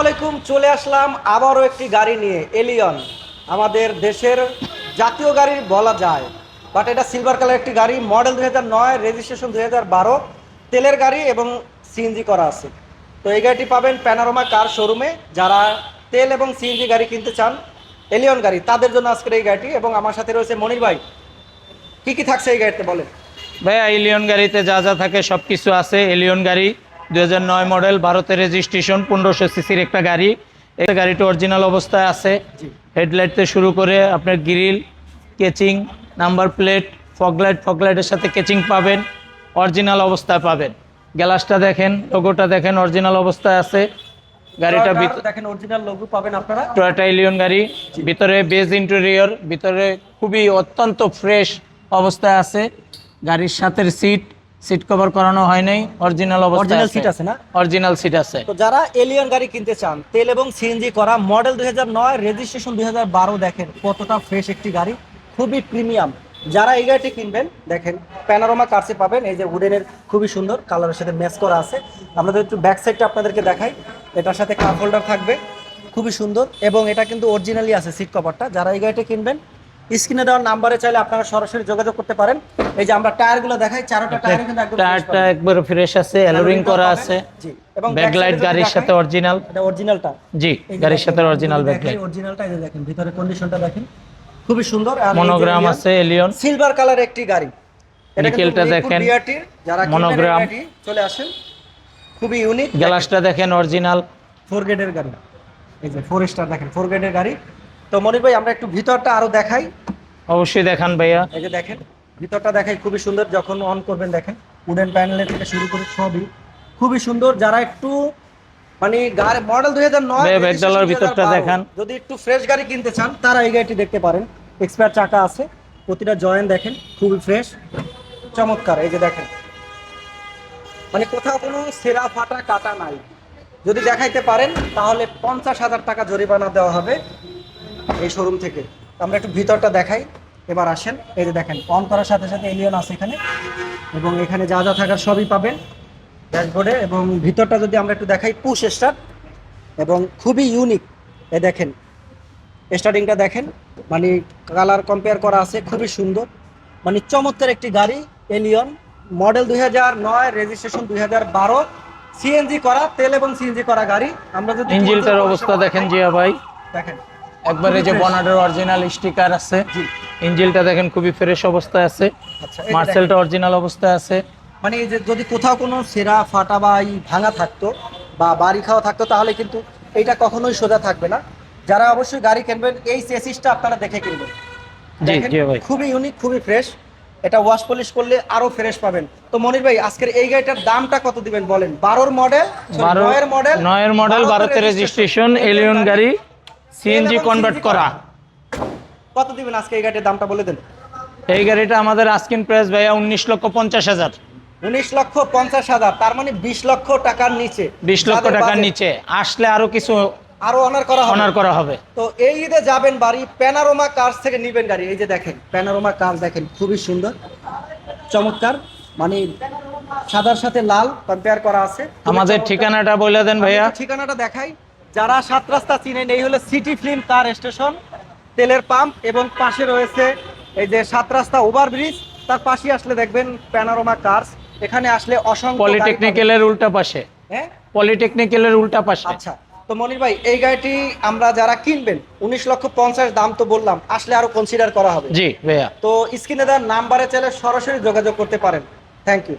আলাইকুম চলে আসলাম আবারও একটি গাড়ি নিয়ে। এলিয়ন, আমাদের দেশের জাতীয় গাড়ি বলা যায় বাট এটা সিলভার কালার একটি গাড়ি মডেল দুই নয় রেজিস্ট্রেশন দুই বারো, তেলের গাড়ি এবং সিএনজি করা আছে। তো এই গাড়িটি পাবেন প্যানারোমা কার শোরুমে যারা তেল এবং সিএনজি গাড়ি কিনতে চান, এলিয়ন গাড়ি, তাদের জন্য আজকের এই গাড়িটি এবং আমার সাথে রয়েছে মনির ভাই। কী কি থাকছে এই গাড়িতে বলেন? ভাইয়া, এলিয়ন গাড়িতে যা যা থাকে সব কিছু আছে, এলিয়ন গাড়ি দু নয় মডেল ভারতের রেজিস্ট্রেশন পনেরোশো সিসির একটা গাড়ি। এই গাড়িটা অরিজিনাল অবস্থায় আছে। হেডলাইট থেকে শুরু করে আপনার grill casing number plate fog light ফগলাইটের সাথে কেচিং পাবেন অরিজিনাল অবস্থায় পাবেন। গ্লাসটা দেখেন লোগোটা দেখেন অরিজিনাল অবস্থায় আছে। গাড়িটা দেখেন অরিজিনাল লোগো পাবেন আপনারা। টয়োটা এলিয়ন গাড়ি। ভিতরে বেজ ইন্টেরিয়র ভিতরে খুবই অত্যন্ত ফ্রেশ অবস্থায় আছে। গাড়ির সাথে সিট সিট কভার করানো হয় নাই অরিজিনাল অবস্থায় অরিজিনাল সিট আছে না? অরিজিনাল সিট আছে। তো যারা এলিয়ন গাড়ি কিনতে চান তেল এবং সিএনজি করা মডেল দুই নয় রেজিস্ট্রেশন দু হাজার বারো দেখেন কতটা ফ্রেশ একটি গাড়ি খুবই প্রিমিয়াম যারা এই গাড়িটি কিনবেন দেখেন প্যানারোমা কার্সে পাবেন এই যে উডেনের খুবই সুন্দর কালারের সাথে ম্যাচ করা আছে। আমরা একটু ব্যাক সাইডটা আপনাদেরকে দেখাই এটার সাথে কাপ হোল্ডার থাকবে খুবই সুন্দর এবং এটা কিন্তু অরিজিনালি আছে সিট কভারটা যারা এই গাড়িটি কিনবেন স্ক্রিনে দেওয়ার নাম্বারে চাইলে আপনারা সরাসরি যোগাযোগ করতে পারেন। এই যে আমরা টায়ারগুলো দেখাই চারোটা টায়ার কিন্তু একদম টায়ারটা একবার ফ্রেশ আছে অ্যালোরিং করা আছে। জি এবং ব্যাকলাইট গাড়ির সাথে অরিজিনাল এটা অরিজিনালটা জি গাড়ির সাথে অরিজিনাল ব্যাকলাইট অরিজিনালটা এই যে দেখেন ভিতরে কন্ডিশনটা দেখেন। খুবই সুন্দর। মনোগ্রাম আছে এলিয়ন সিলভার কালার একটি গাড়ি। নিকেলটা দেখেন। যারা মনোগ্রাম। মনোগ্রাম চলে আসেন। খুবই ইউনিক গ্লাসটা দেখেন অরিজিনাল ফোর গেটের গাড়ি। এই যে ফোর স্টার দেখেন ফোর গেটের গাড়ি। তো মনির ভাই আমরা একটু ভিতরটা আরও দেখাই। অবশ্যই দেখান ভাইয়া। এই যে দেখেন ভিতরটা দেখাই খুবই সুন্দর যখন অন করবেন দেখেন উডেন প্যানেলের থেকে শুরু করে সবই। খুবই সুন্দর যারা একটু মানে গাড়ি মডেল দুই হাজার নয় বে- ভিতরটা দেখান। যদি একটু ফ্রেশ গাড়ি কিনতে চান তারা এই গাড়িটি দেখতে পারেন। এক্সপায়ার চাকা আছে প্রতিটা জয়েন্ট দেখেন খুবই ফ্রেশ চমৎকার এই যে দেখেন। মানে কোথাও কোনো সেরা ফাটা কাটা নাই। যদি দেখাইতে পারেন তাহলে পঞ্চাশ হাজার টাকা জরিমানা দেওয়া হবে। এই শোরুম থেকে। আমরা একটু ভিতরটা দেখাই। এবার আসেন। এই যে দেখেন অন করার সাথে সাথে এলিয়ন আছে এখানে। এবং এখানে যা যা থাকার সবই পাবেন ড্যাশবোর্ডে এবং ভিতরটা যদি আমরা একটু দেখাই পুশ স্টার্ট এবং খুবই ইউনিক এ দেখেন স্টার্টিংটা দেখেন। মানে কালার কম্পেয়ার করা আছে খুবই সুন্দর। মানে চমৎকার একটি গাড়ি এলিয়ন মডেল দুই হাজার নয় রেজিস্ট্রেশন দুই হাজার বারো। সিএনজি করা তেল এবং সিএনজি করা গাড়ি। আমরা যদি ইঞ্জিলটার অবস্থা দেখেন জিয়া ভাই। দেখেন একবারে যে বনাটের অরিজিনাল স্টিকার আছে। ইঞ্জিলটা দেখেন খুবই ফ্রেশ অবস্থায় আছে। আচ্ছা মার্সেলটা অরিজিনাল অবস্থায় আছে। মানে এই যে যদি কোথাও কোনো সেরা ফাটা বা ই ভাঙা থাকতো বা বাড়ি খাওয়া থাকতো তাহলে কিন্তু এইটা কখনোই সোজা থাকবে না। যারা অবশ্যই গাড়ি কিনবেন এই চেসিসটা আপনারা দেখে কিনবেন। জি জি ভাই। খুবই ইউনিক খুবই ফ্রেশ এটা ওয়াশ পলিশ করলে আরও ফ্রেশ পাবেন। তো মনির ভাই আজকের এই গাড়িটার দামটা কত দিবেন বলেন? বারোর মডেল নয়ের মডেল নয়ের মডেল ভারতের রেজিস্ট্রেশন এলিয়ন গাড়ি সিএনজি কনভার্ট করা। কত দিবেন আজকে এই গাড়ির দামটা বলে দেন? এই গাড়িটা আমাদের আস্কিন প্রাইস ভাইয়া উনিশ লক্ষ পঞ্চাশ হাজার। উনিশ লক্ষ পঞ্চাশ হাজার তার মানে বিশ লক্ষ টাকার নিচে। বিশ লক্ষ টাকার নিচে আসলে আরও কিছু আরও অনার করা হবে। অনার করা হবে। তো এই ঈদে যাবেন বাড়ি প্যানারোমা কার্স থেকে নিবেন গাড়ি। এই যে দেখেন প্যানারোমা কার্স দেখেন খুবই সুন্দর চমৎকার মানে সাদার সাথে লাল কম্পেয়ার করা আছে। আমাদের ঠিকানাটা বলে দেন ভাইয়া। ঠিকানাটা দেখাই। যারা সাত রাস্তা চিনেন এই হলো সিটি ফিল্ম তার স্টেশন তেলের পাম্প এবং পাশে রয়েছে এই যে সাত রাস্তা ওভারব্রিজ। তার পাশে আসলে দেখবেন প্যানারোমা কার্স এখানে আসলে অসংখ্য। পলিটেকনিক্যালের উল্টা পাশে। হ্যাঁ? পলিটেকনিক্যালের উল্টা পাশে। আচ্ছা তো মনির ভাই এই গাড়িটি আমরা যারা কিনবেন উনিশ লক্ষ পঞ্চাশ দাম তো বললাম আসলে আরও কনসিডার করা হবে। জি ভাইয়া। তো স্ক্রিনে দেওয়ার নাম্বারে চাইলে সরাসরি যোগাযোগ করতে পারেন। Thank you